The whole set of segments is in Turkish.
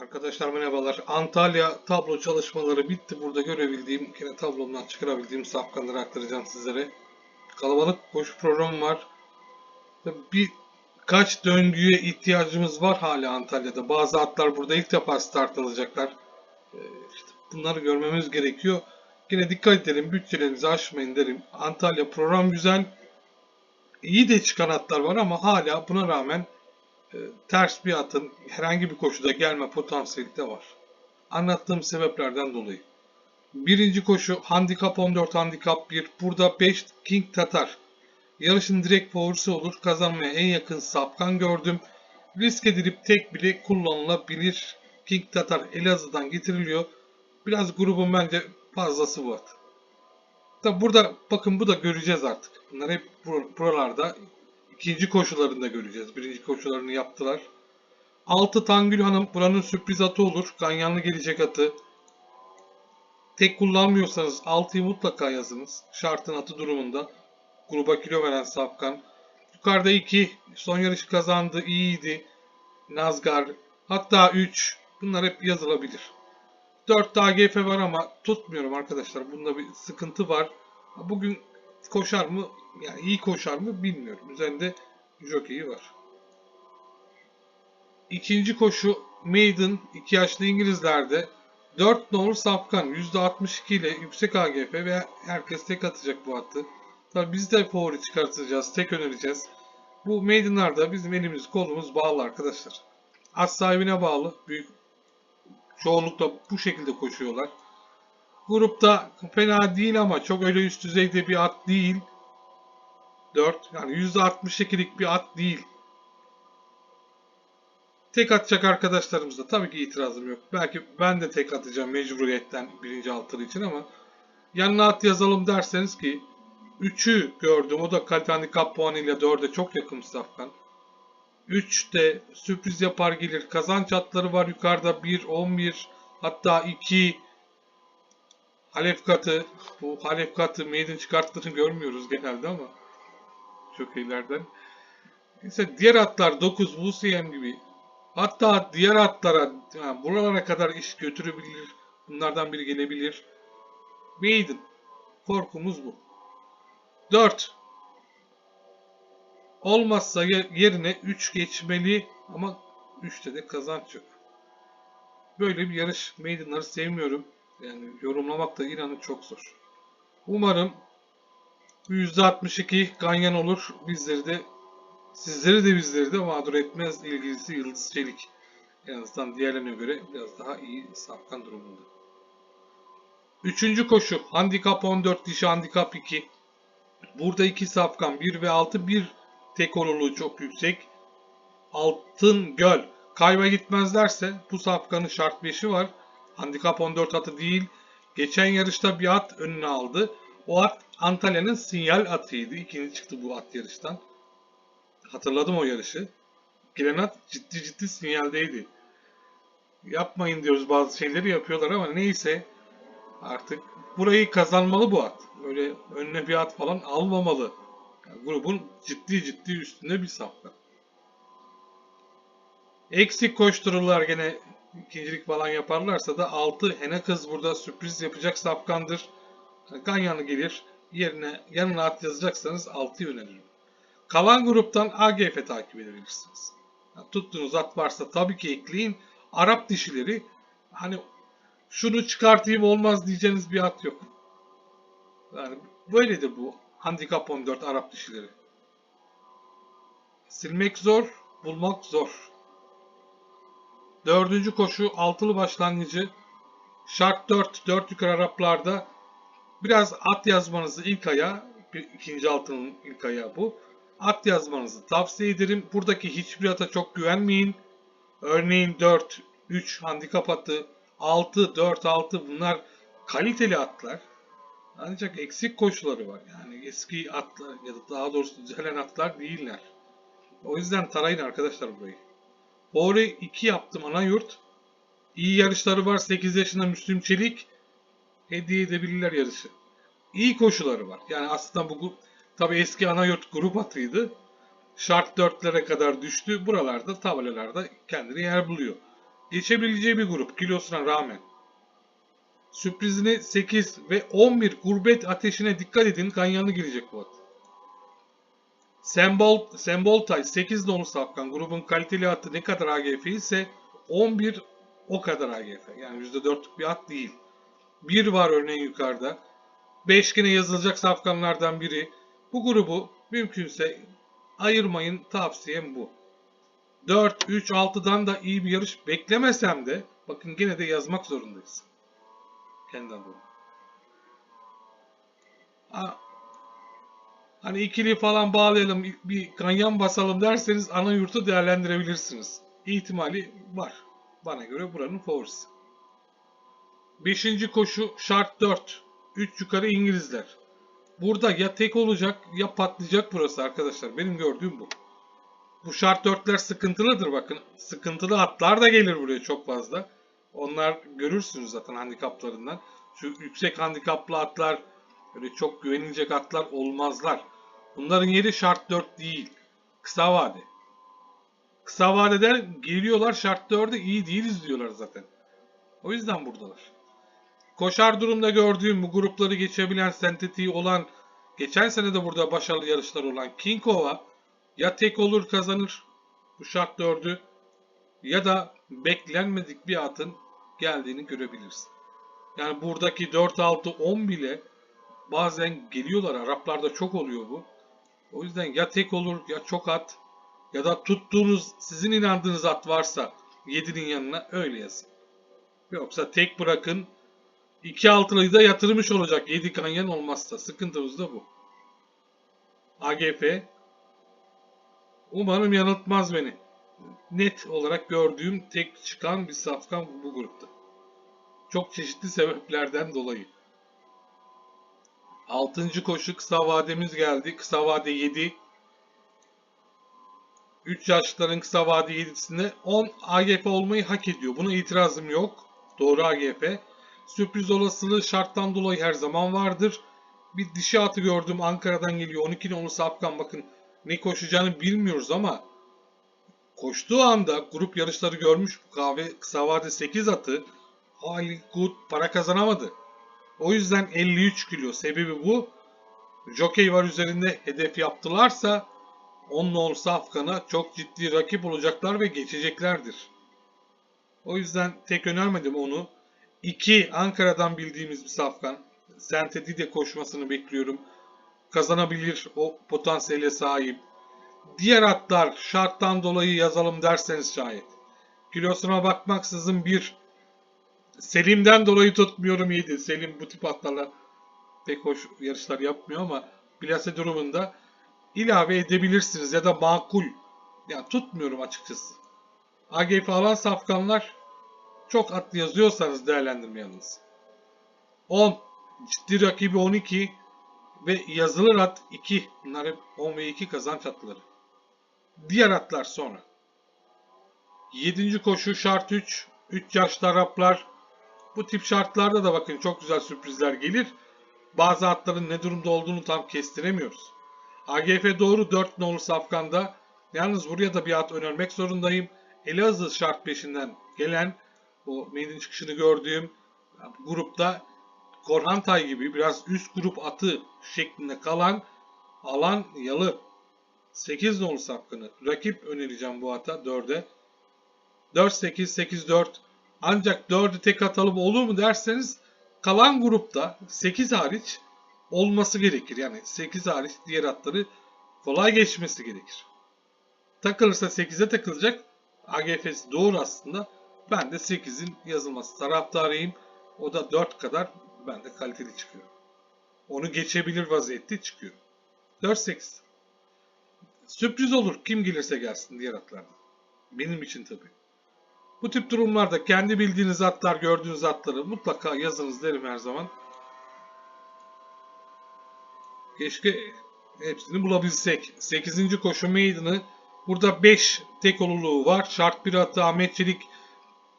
Arkadaşlar merhabalar. Antalya tablo çalışmaları bitti. Burada görebildiğim, yine tablomdan çıkarabildiğim safkanları aktaracağım sizlere. Kalabalık koşu programı var. Birkaç döngüye ihtiyacımız var hala Antalya'da. Bazı atlar burada ilk defa start alacaklar. Ee, işte bunları görmemiz gerekiyor. Yine dikkat edelim, bütçelerinizi aşmayın derim. Antalya program güzel. İyi de çıkan atlar var ama hala buna rağmen ters bir atın herhangi bir koşuda gelme potansiyeli de var. Anlattığım sebeplerden dolayı. Birinci koşu handikap 14 handikap 1. Burada 5 King Tatar. Yarışın direkt favorisi olur. Kazanmaya en yakın sapkan gördüm. Risk edilip tek bile kullanılabilir. King Tatar Elazığ'dan getiriliyor. Biraz grubun bence fazlası bu at. Tabi burada bakın bu da göreceğiz artık. Bunlar hep bur- buralarda ikinci koşularında göreceğiz. Birinci koşularını yaptılar. 6 Tangül Hanım buranın sürpriz atı olur. Ganyanlı gelecek atı. Tek kullanmıyorsanız 6'yı mutlaka yazınız. Şartın atı durumunda. Gruba kilo veren Safkan. Yukarıda 2. Son yarışı kazandı. iyiydi. Nazgar. Hatta 3. Bunlar hep yazılabilir. 4 daha GF var ama tutmuyorum arkadaşlar. Bunda bir sıkıntı var. Bugün koşar mı? Yani iyi koşar mı bilmiyorum. Üzerinde jockey'i var. İkinci koşu Maiden 2 yaşlı İngilizlerde 4 nolu Safkan %62 ile yüksek AGF ve herkes tek atacak bu atı. Tabii biz de favori çıkartacağız, tek önereceğiz. Bu Maiden'larda bizim elimiz kolumuz bağlı arkadaşlar. At sahibine bağlı. Büyük çoğunlukla bu şekilde koşuyorlar. Grupta fena değil ama çok öyle üst düzeyde bir at değil. 4 yani %62'lik bir at değil. Tek atacak arkadaşlarımızda tabii ki itirazım yok. Belki ben de tek atacağım mecburiyetten birinci altılı için ama yanına at yazalım derseniz ki 3'ü gördüm. O da kalite handikap puanıyla 4'e çok yakın Safkan. 3 de sürpriz yapar gelir. Kazanç atları var yukarıda 1, 11 hatta 2 Halef katı. Bu Halef katı maiden çıkarttığını görmüyoruz genelde ama çok iyilerden. Neyse diğer atlar 9 VCM gibi. Hatta diğer atlara yani buralara kadar iş götürebilir. Bunlardan biri gelebilir. Maiden. Korkumuz bu. 4. Olmazsa ye- yerine 3 geçmeli ama 3'te de kazanç yok. Böyle bir yarış maidenları sevmiyorum. Yani yorumlamak da inanın çok zor. Umarım %62 ganyan olur. Bizleri de sizleri de bizleri de mağdur etmez ilgilisi Yıldız Çelik. En azından diğerlerine göre biraz daha iyi safkan durumunda. Üçüncü koşu. Handikap 14 dişi handikap 2. Burada iki safkan 1 ve 6 bir tek olurluğu çok yüksek. Altın göl. Kayba gitmezlerse bu safkanın şart 5'i var. Handikap 14 atı değil. Geçen yarışta bir at önüne aldı. O at Antalya'nın sinyal atıydı. İkinci çıktı bu at yarıştan. Hatırladım o yarışı. Giren at ciddi ciddi sinyaldeydi. Yapmayın diyoruz bazı şeyleri yapıyorlar ama neyse artık burayı kazanmalı bu at. Öyle önüne bir at falan almamalı. Yani grubun ciddi ciddi üstünde bir safkan. Eksik koştururlar gene ikincilik falan yaparlarsa da 6 Hene kız burada sürpriz yapacak safkandır. Ganyanı gelir. Yerine yanına at yazacaksanız 6'yı öneririm. Kalan gruptan AGF takip edebilirsiniz. Yani tuttuğunuz at varsa tabii ki ekleyin. Arap dişileri hani şunu çıkartayım olmaz diyeceğiniz bir at yok. Yani böyledir bu handikap 14 Arap dişileri. Silmek zor, bulmak zor. Dördüncü koşu altılı başlangıcı. Şart 4, 4 yukarı Araplarda biraz at yazmanızı ilk aya, ikinci altının ilk ayağı bu. At yazmanızı tavsiye ederim. Buradaki hiçbir ata çok güvenmeyin. Örneğin 4, 3 handikap atı, 6, 4, 6 bunlar kaliteli atlar. Ancak eksik koşuları var. Yani eski atlar ya da daha doğrusu düzelen atlar değiller. O yüzden tarayın arkadaşlar burayı. Favori 2 yaptım ana yurt. İyi yarışları var. 8 yaşında Müslüm Çelik. Hediye edebilirler yarışı. İyi koşuları var. Yani aslında bu tabi eski ana yurt grup atıydı. Şart 4'lere kadar düştü. Buralarda tabelalarda kendini yer buluyor. geçebileceği bir grup kilosuna rağmen. Sürprizine 8 ve 11 gurbet ateşine dikkat edin. Ganyanlı girecek bu at. Sembol, Semboltay 8 donu safkan. Grubun kaliteli atı ne kadar AGF ise 11 o kadar AGF. Yani %4'lük bir at değil. 1 var örneğin yukarıda. 5 gene yazılacak safkanlardan biri. Bu grubu mümkünse ayırmayın tavsiyem bu. 4, 3, 6'dan da iyi bir yarış beklemesem de bakın gene de yazmak zorundayız. Kendi. Ha, Hani ikili falan bağlayalım, bir ganyan basalım derseniz ana yurtu değerlendirebilirsiniz. İhtimali var. Bana göre buranın favorisi. Beşinci koşu şart 4. 3 yukarı İngilizler. Burada ya tek olacak ya patlayacak burası arkadaşlar. Benim gördüğüm bu. Bu şart dörtler sıkıntılıdır bakın. Sıkıntılı atlar da gelir buraya çok fazla. Onlar görürsünüz zaten handikaplarından. Şu yüksek handikaplı atlar öyle çok güvenilecek atlar olmazlar. Bunların yeri şart 4 değil. Kısa vade. Kısa vadeden geliyorlar şart 4'e iyi değiliz diyorlar zaten. O yüzden buradalar. Koşar durumda gördüğüm bu grupları geçebilen sentetiği olan geçen sene de burada başarılı yarışlar olan Kinkova ya tek olur kazanır bu şart 4'ü ya da beklenmedik bir atın geldiğini görebilirsin. Yani buradaki 4-6-10 bile bazen geliyorlar. Araplarda çok oluyor bu. O yüzden ya tek olur ya çok at ya da tuttuğunuz sizin inandığınız at varsa 7'nin yanına öyle yazın. Yoksa tek bırakın 2 altılıyı da yatırmış olacak 7 kanyan olmazsa. Sıkıntımız da bu. AGF umarım yanıltmaz beni. Net olarak gördüğüm tek çıkan bir safkan bu grupta. Çok çeşitli sebeplerden dolayı. Altıncı koşu kısa vademiz geldi. Kısa vade 7. 3 yaşların kısa vade 7'sinde 10 AGF olmayı hak ediyor. Buna itirazım yok. Doğru AGF. Sürpriz olasılığı şarttan dolayı her zaman vardır. Bir dişi atı gördüm Ankara'dan geliyor. 12 onu Safkan bakın ne koşacağını bilmiyoruz ama koştuğu anda grup yarışları görmüş bu kahve kısa vade 8 atı hali good para kazanamadı. O yüzden 53 kilo. Sebebi bu. Jockey var üzerinde hedef yaptılarsa onunla olsa Afgan'a çok ciddi rakip olacaklar ve geçeceklerdir. O yüzden tek önermedim onu. 2 Ankara'dan bildiğimiz bir Safkan. Sentedi de koşmasını bekliyorum. Kazanabilir o potansiyele sahip. Diğer atlar şarttan dolayı yazalım derseniz şayet. Kilosuna bakmaksızın bir Selim'den dolayı tutmuyorum iyiydi. Selim bu tip atlarla pek hoş yarışlar yapmıyor ama plase durumunda ilave edebilirsiniz ya da makul. Yani tutmuyorum açıkçası. AGF alan safkanlar çok at yazıyorsanız değerlendirme yalnız. 10 ciddi rakibi 12 ve yazılır at 2. Bunlar hep 10 ve 2 kazanç atları. Diğer atlar sonra. 7. koşu şart 3. 3 yaşlı Araplar bu tip şartlarda da bakın çok güzel sürprizler gelir. Bazı atların ne durumda olduğunu tam kestiremiyoruz. AGF doğru 4 nolu safkanda. Yalnız buraya da bir at önermek zorundayım. Elazığ şart peşinden gelen o mailin çıkışını gördüğüm grupta Korhantay gibi biraz üst grup atı şeklinde kalan alan yalı 8 nolu safkanı. Rakip önereceğim bu ata 4'e. 4-8-8-4 ancak 4'ü tek atalım olur mu derseniz kalan grupta 8 hariç olması gerekir. Yani 8 hariç diğer atları kolay geçmesi gerekir. Takılırsa 8'e takılacak. AGF'si doğru aslında. Ben de 8'in yazılması taraftarıyım. O da 4 kadar ben de kaliteli çıkıyor. Onu geçebilir vaziyette çıkıyor. 4-8. Sürpriz olur. Kim gelirse gelsin diğer atlardan. Benim için tabii. Bu tip durumlarda kendi bildiğiniz atlar, gördüğünüz atları mutlaka yazınız derim her zaman. Keşke hepsini bulabilsek. 8. koşu meydanı. Burada 5 tek oluluğu var. Şart 1 atı Ahmet Çelik.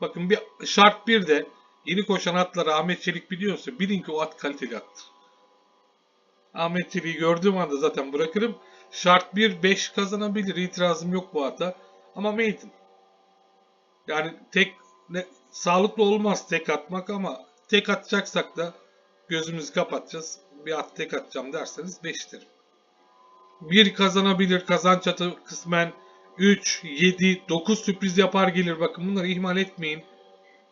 Bakın bir şart 1 de yeni koşan atları Ahmet Çelik biliyorsa bilin ki o at kaliteli attır. Ahmet Çelik'i gördüğüm anda zaten bırakırım. Şart 1 5 kazanabilir. İtirazım yok bu ata. Ama maiden. Yani tek ne, sağlıklı olmaz tek atmak ama tek atacaksak da gözümüzü kapatacağız. Bir at tek atacağım derseniz 5'tir. 1 kazanabilir kazanç atı kısmen 3, 7, 9 sürpriz yapar gelir. Bakın bunları ihmal etmeyin.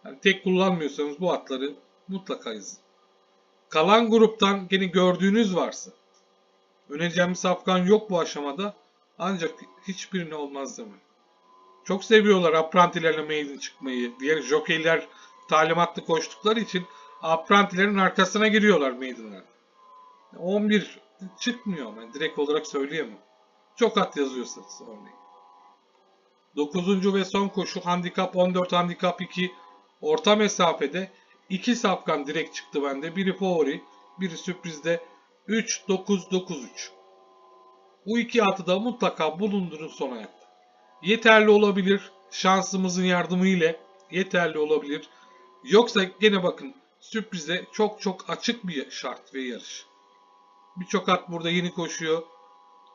Yani tek kullanmıyorsanız bu atları mutlaka yazın. Kalan gruptan gene gördüğünüz varsa önereceğim safkan yok bu aşamada ancak hiçbirine olmaz deme. Çok seviyorlar aprantilerle maiden çıkmayı. Diğer jokeyler talimatlı koştukları için aprantilerin arkasına giriyorlar maidenler. 11 çıkmıyor ama direkt olarak söyleyemem. Çok at yazıyorsanız örneğin. 9. ve son koşu handikap 14 handikap 2 orta mesafede 2 safkan direkt çıktı bende. Biri favori, biri sürprizde 3 9 9 3. Bu iki atı da mutlaka bulundurun son ayakta. Yeterli olabilir. Şansımızın yardımı ile yeterli olabilir. Yoksa gene bakın sürprize çok çok açık bir şart ve yarış. Birçok at burada yeni koşuyor.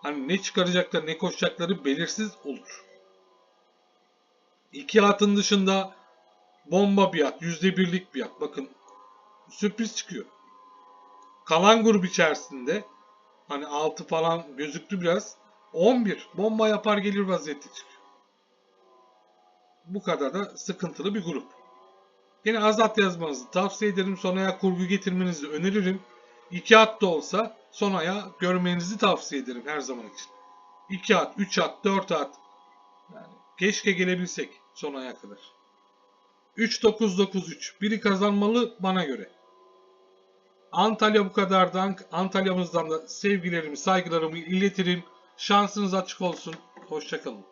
Hani ne çıkaracaklar ne koşacakları belirsiz olur. İki atın dışında bomba bir at, yüzde birlik bir at. Bakın sürpriz çıkıyor. Kalan grup içerisinde hani 6 falan gözüktü biraz. 11 bomba yapar gelir vaziyette çıkıyor. Bu kadar da sıkıntılı bir grup. Yine az at yazmanızı tavsiye ederim. Son ayak kurgu getirmenizi öneririm. 2 at da olsa son ayağı görmenizi tavsiye ederim her zaman için. 2 at, 3 at, 4 at. Yani keşke gelebilsek son aya kadar. 3-9-9-3. Biri kazanmalı bana göre. Antalya bu kadardan. Antalya'mızdan da sevgilerimi, saygılarımı iletirim. Şansınız açık olsun. Hoşçakalın.